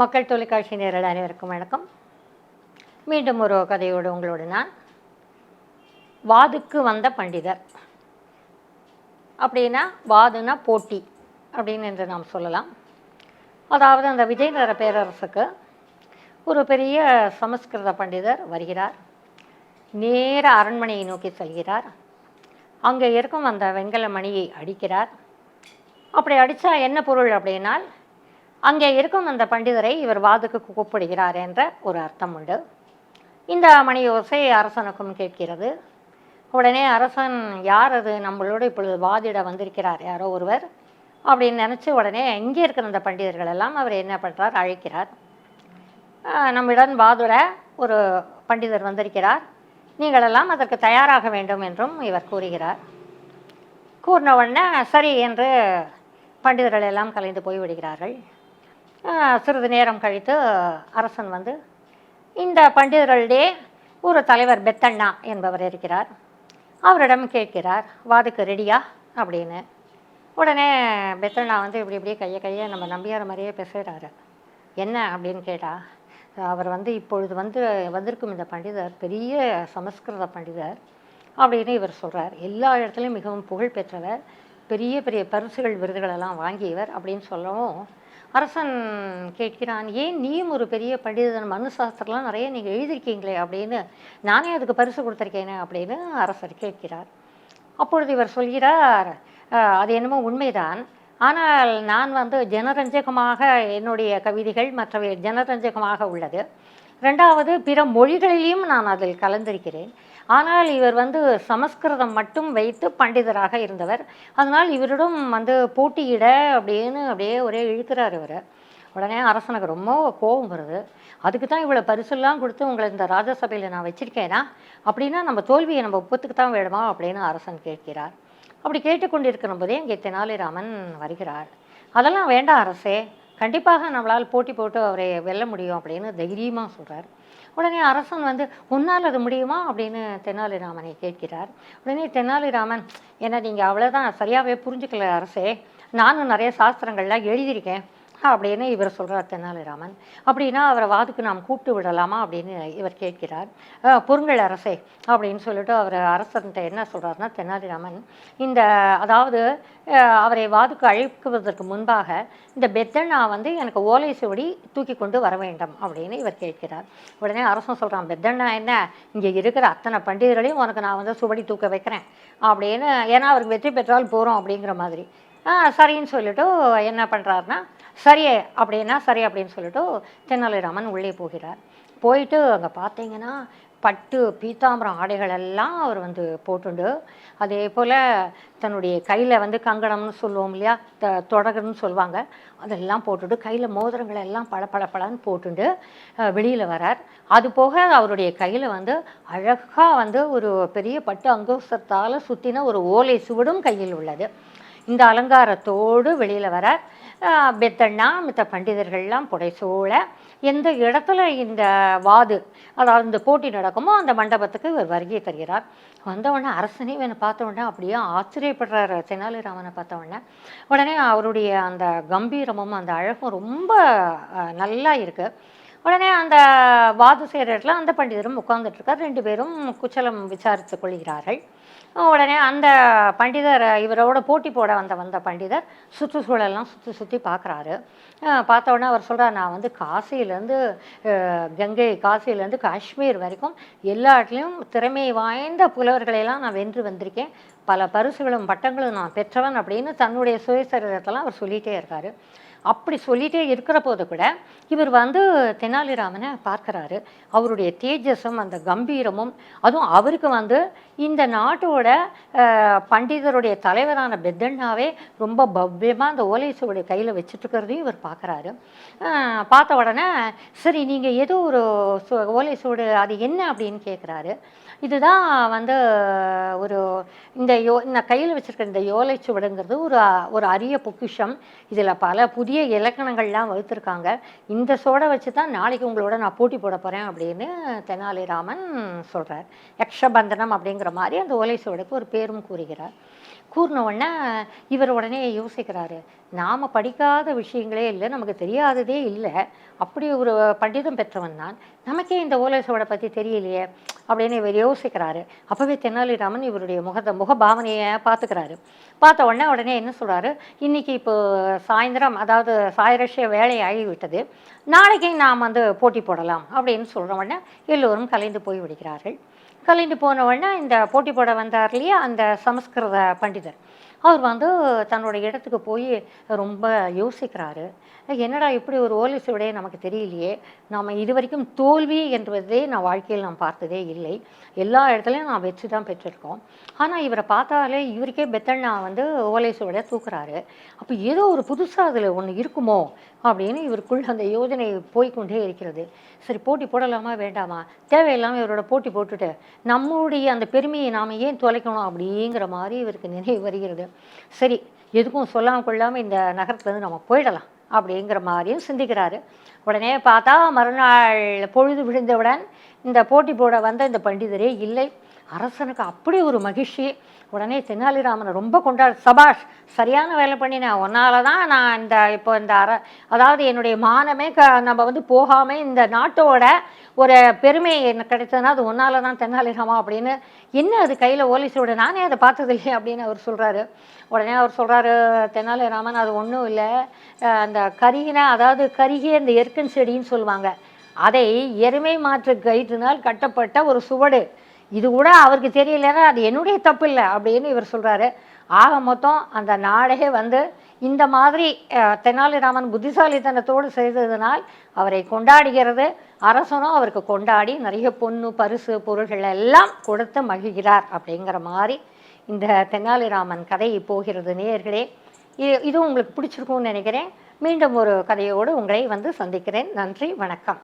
மக்கள் தொலைக்காட்சி நேரல் அனைவருக்கும் வணக்கம். மீண்டும் ஒரு கதையோடு உங்களோடு நான் வாதுக்கு வந்த பண்டிதர். அப்படின்னா வாதுனா போட்டி அப்படின்னு என்று நாம் சொல்லலாம். அதாவது அந்த விஜயநகர பேரரசுக்கு ஒரு பெரிய சமஸ்கிருத பண்டிதர் வருகிறார். நேர அரண்மனையை நோக்கி செல்கிறார். அங்கே இருக்கும் அந்த வெண்கல மணியை அடிக்கிறார். அப்படி அடித்தா என்ன பொருள் அப்படின்னால் அங்கே இருக்கும் அந்த பண்டிதரை இவர் வாதுக்கு கூப்பிடுகிறார் என்ற ஒரு அர்த்தம் உண்டு. இந்த மணி ஓசை அரசனுக்கும் கேட்கிறது. உடனே அரசன் யார் அது? நம்மளோட இப்பொழுது வாதிட வந்திருக்கிறார். யாரோ ஒருவர்? அப்படின்னு நினச்சி உடனே இங்கே இருக்கிற அந்த பண்டிதர்கள் எல்லாம் அவர் என்ன பண்ணுறார் அழைக்கிறார். நம்மிடம் வாதுட ஒரு பண்டிதர் வந்திருக்கிறார். நீங்களெல்லாம் அதற்கு தயாராக வேண்டும் என்றும் இவர் கூறுகிறார். கூறின உடனே சரி என்று பண்டிதர்கள் எல்லாம் கலைந்து போய் விடுகிறார்கள் சிறிது நேரம் கழித்து அரசன் வந்து இந்த பண்டிதர்களிடையே ஒரு தலைவர் பெத்தண்ணா என்பவர் இருக்கிறார். அவரிடம் கேட்கிறார் வாதுக்கு ரெடியா? அப்படின்னு. உடனே பெத்தண்ணா வந்து இப்படி இப்படியே கையை கையை நம்ம நம்பியார் மாதிரியே பேசுகிறாரு என்ன? அப்படின்னு கேட்டால் அவர் வந்து இப்பொழுது வந்து வந்திருக்கும் இந்த பண்டிதர் பெரிய சமஸ்கிருத பண்டிதர் அப்படின்னு இவர் சொல்கிறார் எல்லா இடத்துலையும் மிகவும் புகழ் பெற்றவர் பெரிய பெரிய பரிசுகள் விருதுகளெல்லாம் வாங்கியவர் அப்படின்னு சொல்லவும் அரசன் கேட்கிறான் ஏன் நீயும் ஒரு பெரிய பண்டிதன் மனு சாஸ்திரம்லாம் நிறைய நீங்கள் எழுதியிருக்கீங்களே? அப்படின்னு நானே அதுக்கு பரிசு கொடுத்துருக்கேனே அப்படின்னு அரசர் கேட்கிறார். அப்பொழுது இவர் சொல்கிறார் அது என்னமோ உண்மைதான். ஆனால் நான் வந்து ஜனரஞ்சகமாக என்னுடைய கவிதைகள் மற்றவை ஜனரஞ்சகமாக உள்ளது. ரெண்டாவது பிற மொழிகளிலையும் நான் அதில் கலந்திருக்கிறேன். ஆனால் இவர் வந்து சமஸ்கிருதம் மட்டும் வைத்து பண்டிதராக இருந்தவர். அதனால் இவரிடம் வந்து போட்டியிட அப்படின்னு அப்படியே ஒரே இழுக்கிறார் இவர். உடனே அரசனுக்கு ரொம்ப கோபம் வருது. அதுக்கு தான் இவ்வளோ பரிசெல்லாம் கொடுத்து உங்களை இந்த ராஜசபையில் நான் வச்சிருக்கேனா? அப்படின்னா நம்ம தோல்வியை நம்ம ஒப்புத்துக்கு தான் வேணுமா? அப்படின்னு அரசன் கேட்கிறார். அப்படி கேட்டுக்கொண்டிருக்கிற போதே இங்கே தெனாலிராமன் வருகிறார். அதெல்லாம் வேண்டாம் அரசே. கண்டிப்பாக நம்மளால் போட்டி போட்டு அவரை வெல்ல முடியும் அப்படின்னு தைரியமாக சொல்கிறார் உடனே அரசன் வந்து உன்னால் அது முடியுமா? அப்படின்னு தெனாலிராமனை கேட்கிறார். உடனே தெனாலிராமன் என்ன நீங்கள் அவ்வளோதான் சரியாகவே புரிஞ்சுக்கல அரசே. நானும் நிறைய சாஸ்திரங்கள்லாம் எழுதியிருக்கேன். அப்படின்னு இவர் சொல்கிறார் தெனாலிராமன். அப்படின்னா அவரை வாதுக்கு நாம் கூப்பிட்டு விடலாமா அப்படின்னு இவர் கேட்கிறார். பொருங்கல் பொருங்கள் அரசே அப்படின்னு சொல்லிட்டு அவர் அரசன்ட்ட என்ன சொல்கிறாருன்னா தெனாலிராமன் இந்த அதாவது அவரை வாதுக்கு அழைக்குவதற்கு முன்பாக இந்த பெத்தண்ணா வந்து எனக்கு ஓலை சுவடி தூக்கி கொண்டு வர வேண்டும் அப்படின்னு இவர் கேட்கிறார். உடனே அரசன் சொல்கிறான் பெத்தண்ணா என்ன? இங்கே இருக்கிற அத்தனை பண்டிதர்களையும் உனக்கு நான் வந்து சுவடி தூக்க வைக்கிறேன் அப்படின்னு ஏன்னா அவருக்கு வெற்றி பெற்றால் போகிறோம் அப்படிங்கிற மாதிரி. சரின்னு சொல்லிட்டு என்ன பண்ணுறாருன்னா சரியே அப்படின்னா சரி அப்படின்னு சொல்லிட்டு தெனாலிராமன் உள்ளே போகிறார். போயிட்டு அங்கே பார்த்தீங்கன்னா பட்டு பீத்தாம்பரம் ஆடைகள் எல்லாம் அவர் வந்து போட்டுண்டு. அதே போல் தன்னுடைய கையில் வந்து கங்கணம்னு சொல்லுவோம் இல்லையா த தொடகுன்னு சொல்லுவாங்க. அதெல்லாம் போட்டுட்டு கையில் மோதிரங்கள் எல்லாம் பள பள போட்டுண்டு வெளியில் வரார். அது போக அவருடைய கையில் வந்து அழகாக வந்து ஒரு பெரிய பட்டு அங்கோசத்தால் சுற்றின ஒரு ஓலை சுவடும் கையில் உள்ளது. இந்த அலங்காரத்தோடு வெளியில் வர பெத்தண்ணா மித்த பண்டிதர்கள்லாம் புடைசூழ எந்த இடத்துல இந்த வாது அதாவது இந்த போட்டி நடக்குமோ அந்த மண்டபத்துக்கு இவர் வருகை தருகிறார். வந்தவுடனே அரசனே இவனை பார்த்த உடனே அப்படியே ஆச்சரியப்படுறார் தெனாலிராமனை பார்த்த உடனே. உடனே அவருடைய அந்த கம்பீரமும் அந்த அழகும் ரொம்ப நல்லா இருக்குது உடனே அந்த வாது செய்கிற இடத்துல அந்த பண்டிதரும் உட்கார்ந்துட்டு இருக்கார். ரெண்டு பேரும் குச்சலம் விசாரித்து கொள்கிறார்கள். உடனே அந்த பண்டிதர் இவரோட போட்டி போட வந்த வந்த பண்டிதர் சுற்றுச்சூழலாம் சுற்றி சுற்றி பார்க்குறாரு பார்த்த உடனே அவர் சொல்கிறார் நான் வந்து காசியிலேருந்து கங்கை காசியிலேருந்து காஷ்மீர் வரைக்கும் எல்லா இடத்துலையும் திறமை வாய்ந்த புலவர்களையெல்லாம் நான் வென்று வந்திருக்கேன். பல பரிசுகளும் பட்டங்களும் நான் பெற்றவன் அப்படின்னு தன்னுடைய சுயசரிதத்தெல்லாம் அவர் சொல்லிகிட்டே இருக்காரு. அப்படி சொல்லிகிட்டே இருக்கிற போது கூட இவர் வந்து தெனாலிராமனை பார்க்குறாரு. அவருடைய தேஜஸும் அந்த கம்பீரமும் அதுவும் அவருக்கு வந்து இந்த நாட்டோட பண்டிதருடைய தலைவரான பெத்தண்ணாவே ரொம்ப பவ்யமாக அந்த ஓலை கையில் வச்சுட்டுருக்கிறதையும் இவர் பார்க்குறாரு பார்த்த உடனே சரி நீங்கள் ஏதோ ஒரு சு ஓலை சுவடு அது என்ன அப்படின்னு கேட்குறாரு இதுதான் வந்து ஒரு இந்த யோ இந்த கையில் வச்சுருக்க இந்த யோலைச்சுவடுங்கிறது ஒரு ஒரு அரிய பொக்கிஷம். இதில் பல புதிய இலக்கணங்கள்லாம் வகுத்துருக்காங்க. இந்த சோடை வச்சு தான் நாளைக்கு உங்களோட நான் போட்டி போட போகிறேன் அப்படின்னு தெனாலிராமன் சொல்கிறார் யக்ஷபந்தனம் அப்படிங்கிற மாதிரி அந்த ஓலை சுவடுக்கு ஒரு பேரும் கூறுகிறார். கூறின உடனே இவர் உடனே யோசிக்கிறாரு நாம் படிக்காத விஷயங்களே இல்லை நமக்கு தெரியாததே இல்லை. அப்படி ஒரு பண்டிதம் பெற்றவன் தான். நமக்கே இந்த ஓலை சுவடை பற்றி தெரியலையே அப்படின்னு இவர் யோசிக்கிறாரு. அப்போவே தெனாலிராமன் இவருடைய முகத்தை முகபாவனையை பார்த்துக்கிறாரு. பார்த்த உடனே உடனே என்ன சொல்கிறாரு இன்னைக்கு இப்போ சாயந்தரம் அதாவது சாயரஷ்ய வேலை ஆகிவிட்டது. நாளைக்கு நாம் வந்து போட்டி போடலாம் அப்படின்னு சொல்கிற உடனே எல்லோரும் கலைந்து போய் விடுகிறார்கள். கலைந்து போன உடனே இந்த போட்டி போட வந்தார் இல்லையா அந்த சமஸ்கிருத பண்டிதர். அவர் வந்து தன்னோட இடத்துக்கு போய் ரொம்ப யோசிக்கிறாரு. என்னடா இப்படி ஒரு ஓலை சுவடையே நமக்கு தெரியலையே? நாம் இது வரைக்கும் தோல்வி என்பதே நான் வாழ்க்கையில் நான் பார்த்ததே இல்லை. எல்லா இடத்துலையும் நான் வெற்றி தான் பெற்றிருக்கோம். ஆனால் இவரை பார்த்தாலே இவருக்கே பெத்தண்ணா வந்து ஓலை தூக்குறாரு. அப்போ ஏதோ ஒரு புதுசாக அதில் ஒன்று இருக்குமோ? அப்படின்னு இவருக்குள்ள அந்த யோஜனை போய்க்கொண்டே இருக்கிறது. சரி போட்டி போடலாமா வேண்டாமா? தேவையில்லாமல் இவரோட போட்டி போட்டுட்டு நம்முடைய அந்த பெருமையை நாம் ஏன் தொலைக்கணும் அப்படிங்கிற மாதிரி இவருக்கு நினைவு வருகிறது. சரி எதுக்கும் சொல்லாமல் கொள்ளாமல் இந்த நகரத்துலேருந்து நம்ம போயிடலாம். அப்படிங்கிற மாதிரியும் சிந்திக்கிறாரு. உடனே பார்த்தா மறுநாள் பொழுது விழுந்தவுடன் இந்த போட்டி போட வந்த இந்த பண்டிதரே இல்லை. அரசனுக்கு அப்படி ஒரு மகிழ்ச்சி. உடனே தெனாலிராமனை ரொம்ப கொண்டாடு. சபாஷ் சரியான வேலை பண்ணினேன் உன்னால தான் நான் இந்த இப்போ இந்த அர அதாவது என்னுடைய மானமே க நம்ம வந்து போகாமல் இந்த நாட்டோட ஒரு பெருமை எனக்கு கிடைச்சதுன்னா அது ஒன்னால தான் தெனாலிராமா அப்படின்னு. என்ன அது கையில் ஓலிசோட? நானே அதை பார்த்தது இல்லையே அப்படின்னு அவர் சொல்கிறாரு உடனே அவர் சொல்கிறாரு தெனாலிராமன் அது ஒன்றும் இல்லை. அந்த கருகின அதாவது கருகிய இந்த எருக்கன் செடின்னு சொல்லுவாங்க. அதை எருமை மாற்று கயிற்றினால் கட்டப்பட்ட ஒரு சுவடு. இது கூட அவருக்கு தெரியலன்னா அது என்னுடைய தப்பு இல்லை அப்படின்னு இவர் சொல்கிறாரு ஆக மொத்தம் அந்த நாடே வந்து இந்த மாதிரி தெனாலிராமன் புத்திசாலித்தனத்தோடு செய்ததினால் அவரை கொண்டாடுகிறது. அரசனும் அவருக்கு கொண்டாடி நிறைய பொண்ணு பரிசு பொருள்கள் எல்லாம் கொடுத்து மகிழ்கிறார் அப்படிங்கிற மாதிரி இந்த தெனாலிராமன் கதை போகிறது நேயர்களே இது இதுவும் உங்களுக்கு பிடிச்சிருக்கும்னு நினைக்கிறேன். மீண்டும் ஒரு கதையோடு உங்களை வந்து சந்திக்கிறேன். நன்றி வணக்கம்.